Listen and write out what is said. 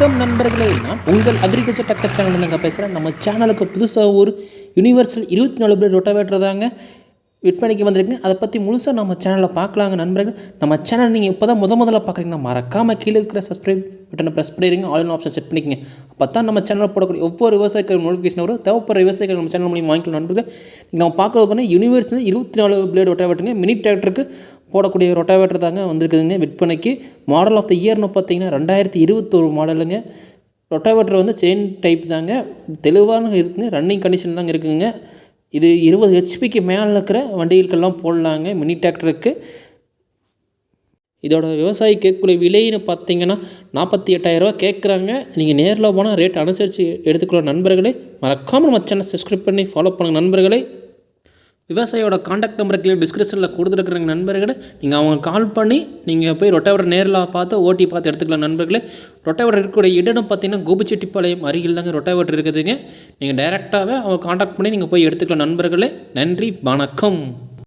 வணக்கம் நண்பர்களே. நான் உங்கள் அக்ரிகல்ச்சர் டக்க சேனல் நாங்கள் பேசுகிறேன் நம்ம சேனலுக்கு புதுசாக ஒரு யுனிவர்சல் இருபத்தி நாலு பேர் ரொட்டாவேட்டர் தாங்க விற்பனைக்கு வந்திருக்குங்க. அதை பற்றி முழுசாக நம்ம சேனலில் பார்க்கலாங்க நண்பர்கள். நம்ம சேனல் நீங்கள் இப்போ தான் முத முதல்ல பார்க்குறீங்கன்னா மறக்காமல் கீழே இருக்கிற சப்ஸ்கிரைப் பட்டனை ப்ரெஸ் பண்ணிடுங்க. ஆல் ஆப்ஷன் செட் பண்ணிக்கங்க. அப்போ தான் நம்ம சேனலில் போடக்கூடிய ஒவ்வொரு விவசாயிகள் நோட்டிஃபிகேஷன் வரும். தேவைப்படுற விவசாயிகள் நம்ம சேனல் மூலியம் வாங்கிக்கலாம் நண்பர்கள். நீங்கள் நம்ம பார்க்குறது பண்ணால் யூனிவர்சல் இருபத்தி நாலு பிளேட் ரொட்டாவேட்டருங்க மினி டிராக்டருக்கு போடக்கூடிய ரொட்டாவேட்டர் தாங்க வந்திருக்குதுங்க. விற்பனைக்கு மாடல் ஆஃப் த இயர்னு பார்த்தீங்கன்னா ரெண்டாயிரத்தி இருபத்தொரு மாடலுங்க ரொட்டாவேட்டர் வந்து செயின் டைப் தாங்க. தெளிவான இருக்குங்க. ரன்னிங் கண்டிஷன் தாங்க இருக்குங்க. இது இருபது ஹெச்பிக்கு மேலே இருக்கிற வண்டிகளுக்கெல்லாம் போடலாங்க. மினி டிராக்டருக்கு இதோட விவசாயி கேட்கக்கூடிய விலைன்னு பார்த்தீங்கன்னா நாற்பத்தி எட்டாயிரரூவா கேட்குறாங்க. நீங்கள் நேரில் போனால் ரேட் அனுசரித்து எடுத்துக்கிற நண்பர்களே மறக்காமல் நம்ம சேனல் சப்ஸ்கிரைப் பண்ணி ஃபாலோ பண்ணுங்கள் நண்பர்களே. விவசாயியோட காண்டாக்ட் நம்பர் கீழே டிஸ்கிரிப்ஷனில் கொடுத்துருக்குறங்க நண்பர்களே. நீங்கள் அவங்க கால் பண்ணி நீங்கள் போய் ரொட்டாவேட்டர் நேரில் பார்த்து ஓட்டி பார்த்து எடுத்துக்கலாம் நண்பர்களே. ரொட்டாவேட்டர் இருக்கக்கூடிய இடம் பார்த்தீங்கன்னா கோபிச்செட்டிப்பாளையம் அருகில் தாங்க ரொட்டாவேட்டர் இருக்குதுங்க. நீங்கள் டைரெக்டாகவே அவங்க காண்டாக்ட் பண்ணி நீங்கள் போய் எடுத்துக்கலாம் நண்பர்களே. நன்றி வணக்கம்.